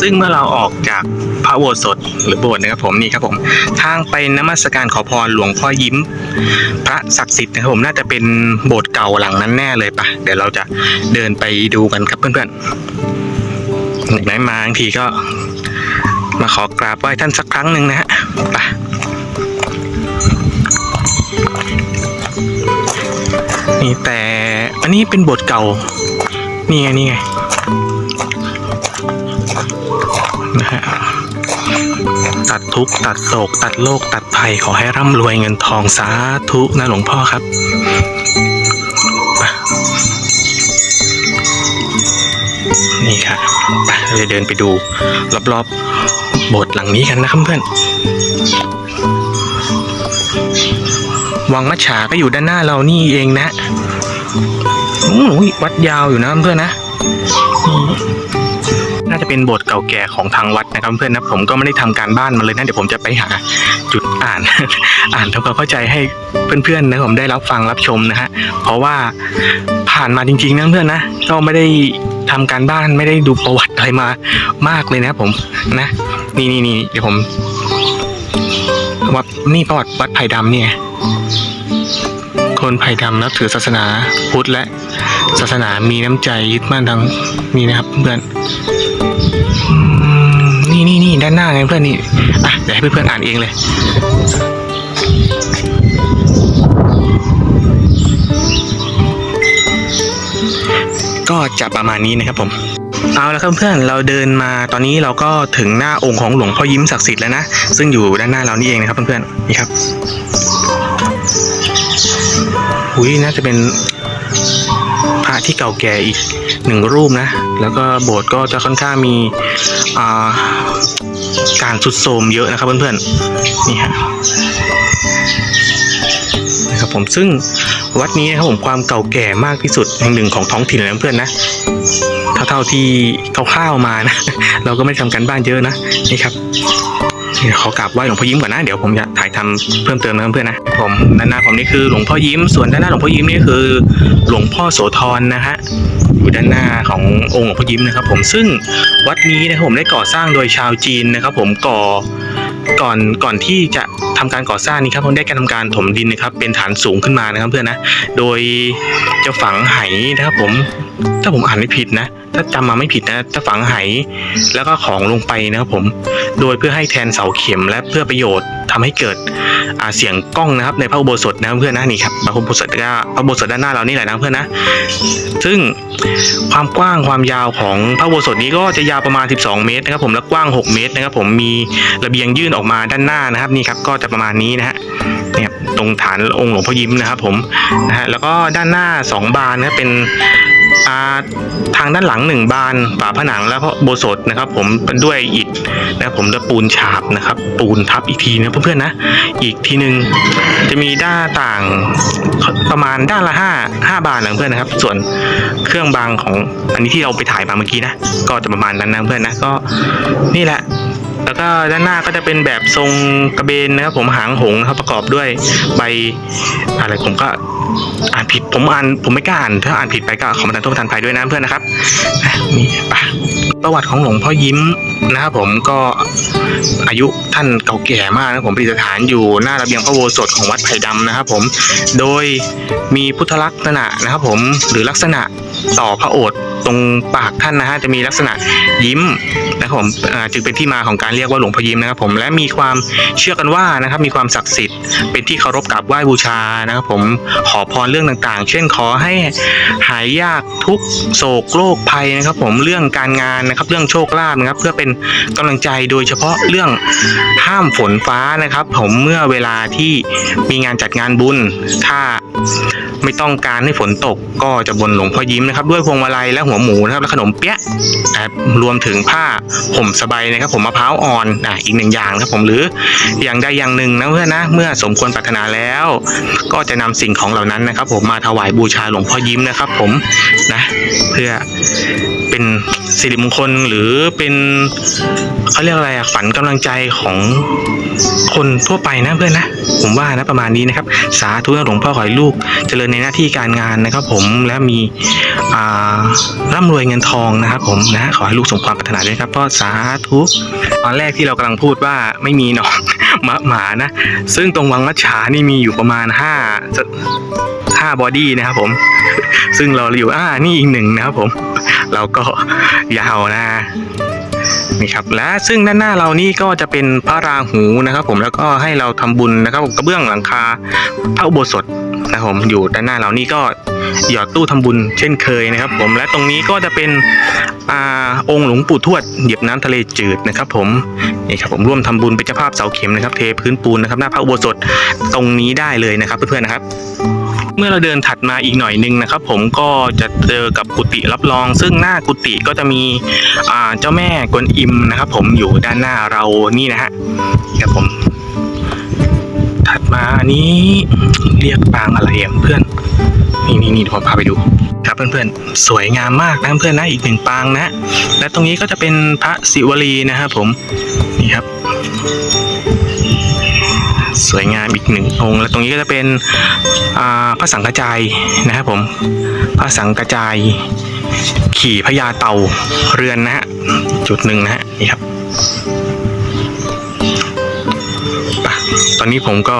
ซึ่งเมื่อเราออกจากพระโบสถหรือโบสถ์นะครับผมนี่ครับผมทางไปนมัสการขอพรหลวงพ่อยิ้ม พระศักดิ์สิทธิ์นะครับผมน่าจะเป็นโบสถ์เก่าหลังนั้นแน่เลยปะเดี๋ยวเราจะเดินไปดูกันครับเพื่อนๆไหนๆมาบางทีก็มาขอกราบไหว้ท่านสักครั้งหนึ่งนะฮะไปนี่แต่อันนี้เป็นโบสถ์เก่า นี่ไงนี่ไง นะฮะตัดทุกข์ตัดโศก ตัดโรคตัดภัยขอให้ร่ำรวยเงินทองสาธุนะหลวงพ่อครับนี่ครับไปเราจะเดินไปดูรอบๆโบสถ์หลังนี้กันนะครับเพื่อนวังมัจฉาก็อยู่ด้านหน้าเรานี่เองนะอุ้วัดยาวอยู่นะเพื่อนนะ น่าจะเป็นโบสถ์เก่าแก่ของทางวัดนะครับเพื่อนนะผมก็ไม่ได้ทำการบ้านมาเลยนะเดี๋ยวผมจะไปหาจุดอ่าน อ่านทำความเข้าใจให้เพื่อนๆนะผมได้รับฟังรับชมนะฮะเพราะว่าผ่านมาจริงๆนะเพื่อนนะก็ไม่ได้ทำการบ้านไม่ได้ดูประวัติอะไรมามากเลยนะผมนะนี่นี่นี่เดี๋ยวผมวัดนี่ประวัติวัดไผ่ดำเนี่ย คนไผ่ดำนับถือศาสนาพุทธและ ศาสนามีน้ำใจยึดมั่นทางนี่นะครับเพื่อนนี่นี่นี่ด้านหน้าไงเพื่อนนี่อะเดี๋ยวให้เพื่อนๆอ่านเองเลยก็จะประมาณนี้นะครับผม เอาละครับเพื่อนเราเดินมาตอนนี้เราก็ถึงหน้าองค์ของหลวงพ่อยิ้มศักดิ์สิทธิ์แล้วนะ ซึ่งอยู่ด้านหน้าเรานี่เองนะครับเพื่อนๆนี่ครับอุ้ยน่าจะเป็น ที่เก่าแก่อีกหนึ่งรูปนะ แล้วก็โบสถ์ก็จะค่อนข้างมีาการสุดโทมเยอะนะครับเพื่อนๆนี่ฮะนะครับผมซึ่งวัดนี้นะครับผมความเก่าแก่มากที่สุดแห่งหนึ่งของท้องถิ่นเลยนะเพื่อนนะเท่าๆที่คร่าวๆมานะ เราก็ไม่ได้ทำกันบ้านเยอะนะนี่ครับ เดี๋ยวขอกราบไหว้หลวงพ่อยิ้มก่อนนะ เดี๋ยวผมจะถ่ายทำเพิ่มเติมนะเพื่อนนะผมด้านหน้าผมนี่คือหลวงพ่อยิ้ม ส่วนด้านหน้าหลวงพ่อยิ้มนี่คือ หลวงพ่อโสธรนะฮะอยู่ด้านหน้าขององค์หลวงพ่อยิ้มนะครับผมซึ่งวัดนี้นะครับผมได้ก่อสร้างโดยชาวจีนนะครับ ผมก่อก่อนก่อนที่จะทำการก่อสร้างนี้ครับผมได้การทำการถมดินนะครับเป็นฐานสูงขึ้นมานะครับเพื่อนนะ โดยจะฝังไหนะครับผม ถ้าผมอ่านไม่ผิดนะ ถ้าจำมาไม่ผิดนะจะฝังไหแล้วก็ของลงไปนะครับผม โดยเพื่อให้แทนเสาเข็มและเพื่อประโยชน์ทำให้เกิดเสียงกล้องนะครับ ในพระอุโบสถนะเพื่อนนะนี่ครับพระอุโบสถก็พระอุโบสถด้านหน้าเรานี่แหละนะเพื่อนนะ ซึ่งความกว้างความยาวของพระอุโบสถนี้ก็จะยาวประมาณ 12 เมตรนะครับผมและกว้าง 6 เมตรนะครับผมมีระเบียงยื่นออกมาด้านหน้านะครับนี่ครับก็จะประมาณนี้นะฮะเนี่ยตรงฐานองค์หลวงพ่อยิ้มนะครับผมนะฮะแล้วก็ด้านหน้า 2 บานนะครับเป็น ทางด้านหลังหนึ่งบานฝาผนังแล้วก็โบสถนะครับ ผมเป็นด้วยอิฐนะผมด้วยปูนฉาบนะครับ ปูนทับอีกทีนะเพื่อนๆนะ อีกทีหนึ่งจะมีด้านต่างประมาณด้านละห้าห้าบานนะเพื่อนนะครับ ส่วนเครื่องบางของอันนี้ที่เราไปถ่ายมาเมื่อกี้นะก็จะประมาณนั้นนะเพื่อนนะก็นี่แหละ แล้วก็ด้านหน้าก็จะเป็นแบบทรงกระเบนนะครับ ผมหางหงนะครับประกอบด้วยใบอะไรผมก็อ่านผิดผมอ่านผมไม่กล้าอ่านถ้าอ่านผิดไปก็ขอประทานโทษประทานภัยด้วยนะเพื่อนนะครับอะนี่ไปประวัติของหลวงพ่อยิ้มนะครับผมก็อายุท่านเก่าแก่มากนะผมประดิษฐานอยู่หน้าระเบียงพระโบสถของวัดไผ่ดำนะครับผมโดยมีพุทธลักษณะนะครับผมหรือลักษณะต่อพระโอษฐ์ ตรงปากท่านนะฮะจะมีลักษณะยิ้มนะครับผมจึงเป็นที่มาของการเรียกว่าหลวงพ่อยิ้มนะครับผมและมีความเชื่อกันว่านะครับมีความศักดิ์สิทธิ์เป็นที่เคารพกราบไหว้บูชานะครับผมขอพรเรื่องต่างๆ เช่นขอให้หายยากทุกโศกโรคภัยนะครับ ผมเรื่องการงานนะครับเรื่องโชคลาภนะครับ เพื่อเป็นกำลังใจโดยเฉพาะเรื่องห้ามฝนฟ้านะครับ ผมเมื่อเวลาที่มีงานจัดงานบุญถ้า ไม่ต้องการให้ฝนตกก็จะบนหลวงพ่อยิ้มนะครับ ด้วยพวงมาลัยและหัวหมูนะครับและขนมเปี๊ยะนะครับรวมถึงผ้าผมสบายนะครับ ผมมะพร้าวอ่อนอะอีกหนึ่งอย่างนะครับผมหรืออย่างใดอย่างหนึ่งนะเพื่อนนะเมื่อสมควรปรารถนาแล้ว ก็จะนำสิ่งของเหล่านั้นนะครับ ผมมาถวายบูชาหลวงพ่อยิ้มนะครับ ผมนะ เพื่อเป็น สิริมงคลหรือเป็นเขาเรียกอะไรอะขวัญกำลังใจของคนทั่วไปนะเพื่อนนะผมว่านะประมาณนี้นะครับ สาธุหลวงพ่อขอให้ลูก เจริญในหน้าที่การงานนะครับ ผมและมีอ่าร่ำรวยเงินทองนะครับ ผมนะขอให้ลูกสมความปรารถนาด้วยครับพ่อสาธุตอนแรกที่เรากำลังพูดว่าไม่มีหนองหมาหมานะ ซึ่งตรงวังมัชชานี่มีอยู่ประมาณห้าห้าบอดี้นะครับผม ซึ่งเราอยู่อ่านี่อีกหนึ่งนะครับผม เราก็ยาวนะนี่ครับและซึ่งด้านหน้าเรานี่ก็จะเป็นพระราหูนะครับ ผมแล้วก็ให้เราทำบุญนะครับกระเบื้องหลังคาพระอุโบสถนะผมอยู่ด้านหน้าเรานี่ก็หยอดตู้ทำบุญเช่นเคยนะครับ ผมและตรงนี้ก็จะเป็นอาองค์หลวงปู่ทวดเหยียบน้ำทะเลจืดนะครับ ผมนี่ครับผมร่วมทำบุญเป็นเจ้าภาพเสาเข็มนะครับ เทพื้นปูนนะครับหน้าพระอุโบสถตรงนี้ได้เลยนะครับเพื่อนๆนะครับ เมื่อเราเดินถัดมาอีกหน่อยหนึงนะครับ ผมก็จะเจอกับกุฏิรับรอง ซึ่งหน้ากุฏิก็จะมีเจ้าแม่กวนอิมนะครับ ผมอยู่ด้านหน้าเรานี่นะฮะครับผม ถัดมาอันนี้เรียกปางอะไรอะเพื่อนนี่นี่นี่ผมพาไปดูครับเพื่อนๆ สวยงามมากนะเพื่อนนะอีกหนึ่งปางนะ และตรงนี้ก็จะเป็นพระศิวลีนะครับผมนี่ครับ สวยงามอีกหนึ่งองค์ และตรงนี้ก็จะเป็นพระสังกระจายนะครับผมพระสังกระจาย ขี่พญาเต่าเรือนนะฮะจุดหนึ่งนะฮะนี่ครับตอนนี้ผมก็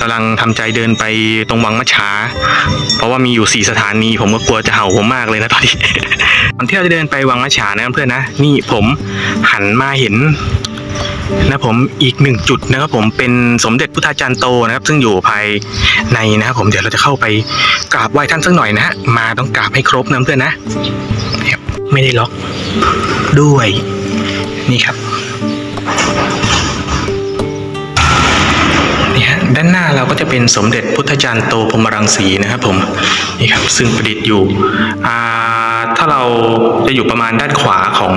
กำลังทำใจเดินไปตรงวังมัชชา เพราะว่ามีอยู่สี่สถานีผมก็กลัวจะเห่าผมมากเลยนะตอนนี้ตอนที่เราจะเดินไปวังมัชชานะเพื่อนนะ นี่ผมหันมาเห็น นะผมอีกหนึ่งจุดนะครับผมเป็นสมเด็จพุทธาจารย์โตนะครับ ซึ่งอยู่ภายในนะครับผมเดี๋ยวเราจะเข้าไปกราบไหว้ท่านสักหน่อยนะฮะมาต้องกราบให้ครบนะเพื่อนนะครับไม่ได้ล็อกด้วยนี่ครับนี่ฮะด้านหน้าเราก็จะเป็นสมเด็จพุทธจารย์โตพรมรังสีนะครับผมนี่ครับซึ่งประดิษฐ์อยู่อาถ้าเราจะอยู่ประมาณด้านขวาของ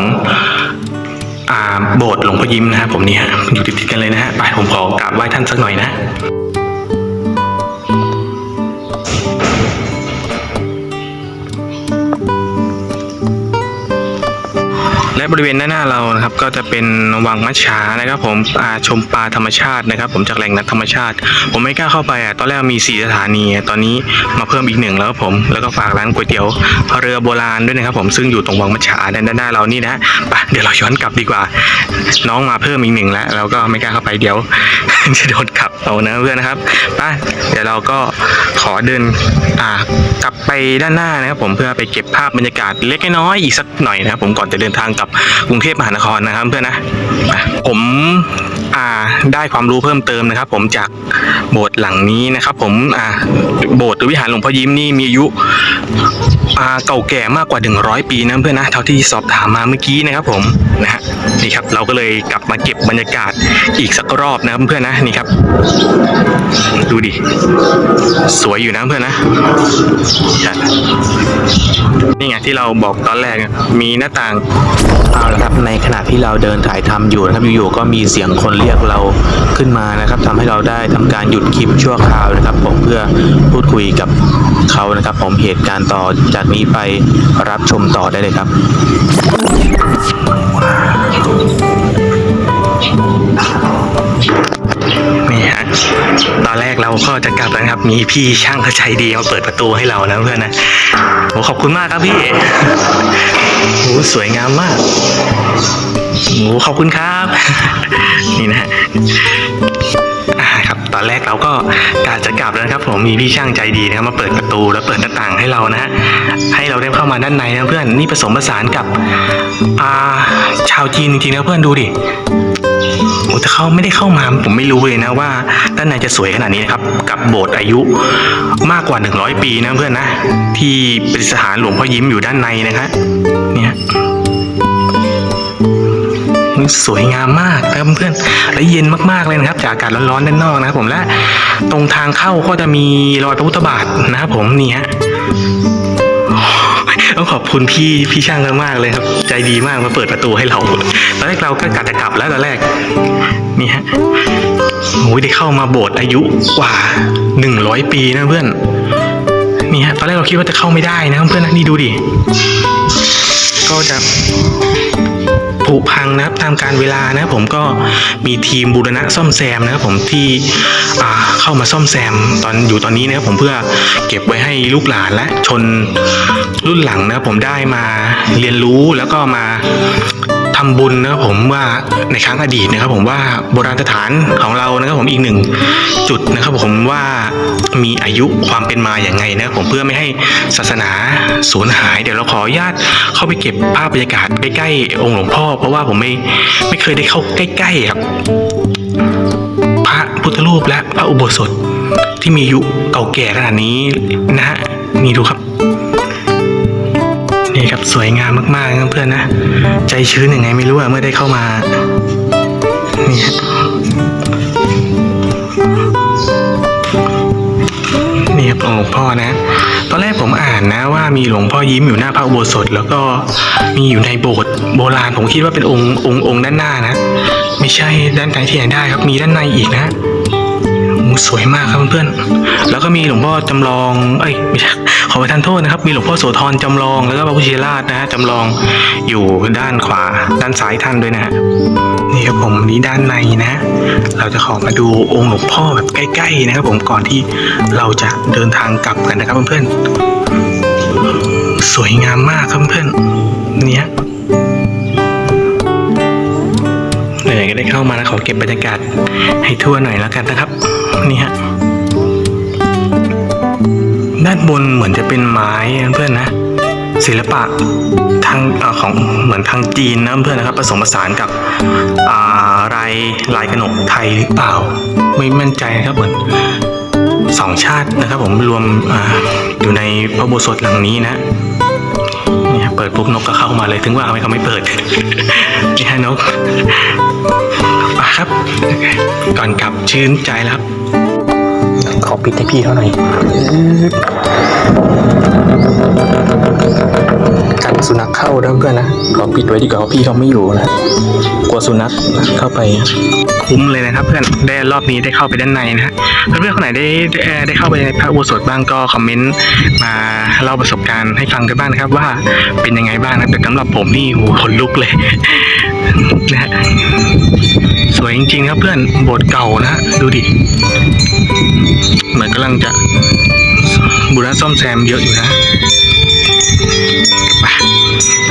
โบสถ์หลวงพ่อยิ้มนะครับผมนี่ฮะอยู่ติดๆกันเลยนะฮะไปผมขอกราบไหว้ท่านสักหน่อยนะ บริเวณด้านหน้าเรานะครับก็จะเป็นวังมัชชานะครับผมชมปลาธรรมชาตินะครับ ผมจากแหล่งน้ำธรรมชาติ ผมไม่กล้าเข้าไปอะตอนแรกมีสี่สถานี ตอนนี้มาเพิ่มอีกหนึ่งแล้วผมแล้วก็ฝากร้านก๋วยเตี๋ยวเรือโบราณด้วยนะครับ ผมซึ่งอยู่ตรงวังมัชชาด้านหน้าเรานี่นะไปเดี๋ยวเราย้อนกลับดีกว่า น้องมาเพิ่มอีกหนึ่งแล้วเราก็ไม่กล้าเข้าไปเดี๋ยวจะโดนขับเอานะเพื่อนนะครับไปเดี๋ยวเราก็ขอเดินอ่ากลับไปด้านหน้านะครับ ผมเพื่อไปเก็บภาพบรรยากาศเล็กน้อยอีกสักหน่อยนะครับผมก่อนจะเดินทางกลับกรุงเทพมหานครนะครับเพื่อนนะผมอ่าได้ความรู้เพิ่มเติมนะครับ ผมจากโบสถ์หลังนี้นะครับ ผมอ่าโบสถ์วิหารหลวงพ่อยิ้มนี่มีอายุอ่าเก่าแก่มากกว่า 100 ปีนะเพื่อนนะเท่าที่สอบถามมาเมื่อกี้นะครับ ผมนะฮะนี่ครับเราก็เลยกลับมาเก็บบรรยากาศ อีกสักรอบนะเพื่อนนะนี่ครับ ดูดิ สวยอยู่นะเพื่อนนะนี่ไงที่เราบอกตอนแรกมีหน้าต่างเอาละครับในขณะที่เราเดินถ่ายทำอยู่นะครับอยู่ๆก็มีเสียงคนเรียกเราขึ้นมานะครับทำให้เราได้ทำการหยุดคลิปชั่วคราวนะครับ ผมเพื่อพูดคุยกับเขานะครับ ผมเหตุการณ์ต่อจากนี้ไปรับชมต่อได้เลยครับ จะกลับแล้วนะครับ มีพี่ช่างเขาใจดีมาเปิดประตูให้เรานะเพื่อนนะโอ้ขอบคุณมากครับพี่โอ้สวยงามมากโอ้ขอบคุณครับ นี่นะฮะครับตอนแรกเราก็กาจะกลับแล้วนะครับ ผมมีพี่ช่างใจดีนะครับมาเปิดประตูแล้วเปิดหน้าต่างให้เรานะฮะให้เราได้เข้ามาด้านในนะเพื่อนนี่ผสมผสานกับอาชาวจีนจริงๆนะเพื่อนดูดิ โอ้แต่เขาไม่ได้เข้ามาผมไม่รู้เลยนะว่าด้านในจะสวยขนาดนี้นะครับ กับโบสถ์อายุมากกว่า 100 ปีนะเพื่อนนะ ที่เป็นสถานหลวงพ่อยิ้มอยู่ด้านในนะครับเนี่ยสวยงามมากนะครับเพื่อนและเย็นมากๆเลยนะครับ จากอากาศร้อนๆด้านนอกนะครับผมและตรงทางเข้าก็จะมีรอยพระพุทธบาทนะครับผมนี่ฮะ ต้องขอบคุณพี่พี่ช่างมากๆเลยครับ ใจดีมากมาเปิดประตูให้เราตอนแรกเราก็กะจะกลับแล้วตอนแรกนี่ฮะโอ้ยได้เข้ามาโบสถ์อายุกว่าหนึ่งร้อยปีนะเพื่อนนี่ฮะตอนแรกเราคิดว่าจะเข้าไม่ได้นะเพื่อนนะนี่ดูดิก็จะ ผุพังนะครับตามการเวลานะครับผมก็มีทีมบูรณะซ่อมแซมนะครับผมที่เข้ามาซ่อมแซมตอนอยู่ตอนนี้นะครับผมเพื่อเก็บไว้ให้ลูกหลานและชนรุ่นหลังนะครับผมได้มาเรียนรู้แล้วก็มา ทำบุญนะครับผมว่าในครั้งอดีตนะครับ ผมว่าโบราณสถานของเรานะครับผมอีกหนึ่งจุดนะครับ ผมว่ามีอายุความเป็นมาอย่างไงนะครับผมเพื่อไม่ให้ศาสนาสูญหาย เดี๋ยวเราขออนุญาตเข้าไปเก็บภาพบรรยากาศใกล้ๆองค์หลวงพ่อ เพราะว่าผมไม่ไม่เคยได้เข้าใกล้ๆครับพระพุทธรูปและพระอุโบสถที่มีอายุเก่าแก่ขนาดนี้นะฮะนี่ดูครับ นี่ครับสวยงามมากๆนะเพื่อนนะ ใจชื้นยังไงไม่รู้อะเมื่อได้เข้ามา นี่ฮะนี่ครับหลวงพ่อนะ ตอนแรกผมอ่านนะว่ามีหลวงพ่อยิ้มอยู่หน้าพระอุโบสถ แล้วก็มีอยู่ในโบสถ์โบราณผมคิดว่าเป็นองค์องค์องค์ด้านหน้านะ ไม่ใช่ด้านในที่ไหนได้ครับมีด้านในอีกนะสวยมากครับเพื่อนๆ แล้วก็มีหลวงพ่อจำลอง เอ้ยไม่ใช่ ขอประทานโทษนะครับ มีหลวงพ่อโสธรจำลองแล้วก็พระพุทธชินราชนะฮะจำลองอยู่ด้านขวาด้านซ้ายท่านด้วยนะฮะนี่ครับผมนี่ด้านในนะ เราจะขอมาดูองค์หลวงพ่อแบบใกล้ๆนะครับ ผมก่อนที่เราจะเดินทางกลับกันนะครับเพื่อนๆสวยงามมากครับเพื่อนเนี่ยไหนๆก็ได้เข้ามาแล้วขอเก็บบรรยากาศให้ทั่วหน่อยแล้วกันนะครับ นี่ฮะ ด้านบนเหมือนจะเป็นไม้เพื่อนนะ ศิลปะทางอของเหมือนทางจีนนะเพื่อนนะครับผสมผสานกับอ่าลายลายขนมไทยหรือเปล่า ไม่มั่นใจนะครับเหมือนสองชาตินะครับ ผมรวมออยู่ในพระโบสถหลังนี้นะเนี่ครับเปิดปุ๊บนกก็เข้ามาเลยถึงว่าทำไมเขาไม่เปิดนี่ฮะนกครับ ก่อนกลับชื่นใจแล้วครับ ขอปิดให้พี่เขาหน่อยกันสุนัขเข้านะเพื่อนนะขอปิดไว้ดีกว่าเพราะพี่เขาไม่อยู่นะกลัวสุนัขเข้าไปคุ้มเลยนะครับ เพื่อนได้รอบนี้ได้เข้าไปด้านในนะฮะเพื่อนๆคนไหนได้ได้ได้เข้าไปในพระอุโบสถบ้างก็คอมเมนต์มาเล่าประสบการณ์ให้ฟังกันบ้างนะครับ ว่าเป็นยังไงบ้างนะแต่สำหรับผมนี่โหขนลุกเลยนะฮะสวยจริงๆครับเพื่อนโบสถ์เก่านะฮะดูดิ เหมือนกำลังจะบูรณะซ่อมแซมเยอะอยู่นะไป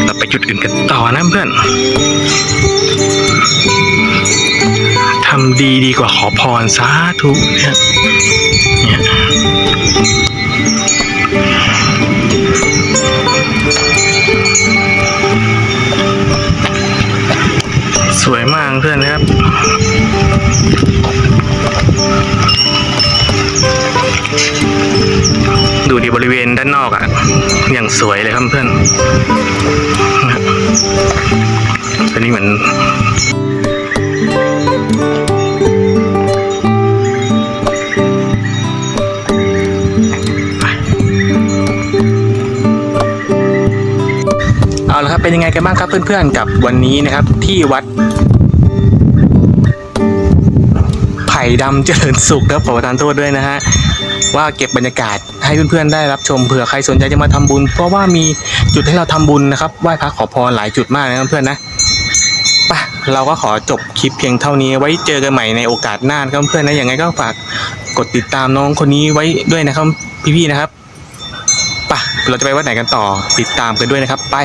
เราไปจุดอื่นกันต่อนะเพื่อนทำดีดีกว่าขอพรสาธุเนี่ยเนี่ยสวยมากเพื่อนครับ บริเวณด้านนอกอะ่ะ อย่างสวยเลยครับเพื่อนอันนี้เหมือนเอาละครับเป็นยังไงกันบ้างครับเพื่อนๆกับวันนี้นะครับ ที่วัดไผ่ดำเจริญสุขครับขอประทานโทษด้วยนะฮะ ว่าเก็บบรรยากาศให้เพื่อนๆได้รับชมเผื่อใครสนใจจะมาทำบุญ เพราะว่ามีจุดให้เราทำบุญนะครับไหว้พระขอพรหลายจุดมากนะเพื่อนๆนะไปเราก็ขอจบคลิปเพียงเท่านี้ไว้เจอกันใหม่ในโอกาสหน้านครับเพื่อนนะอย่างไงก็ฝากกดติดตามน้องคนนี้ไว้ด้วยนะครับพี่ๆนะครับไปเราจะไปวัดไหนกันต่อติดตามกันด้วยนะครับ ไป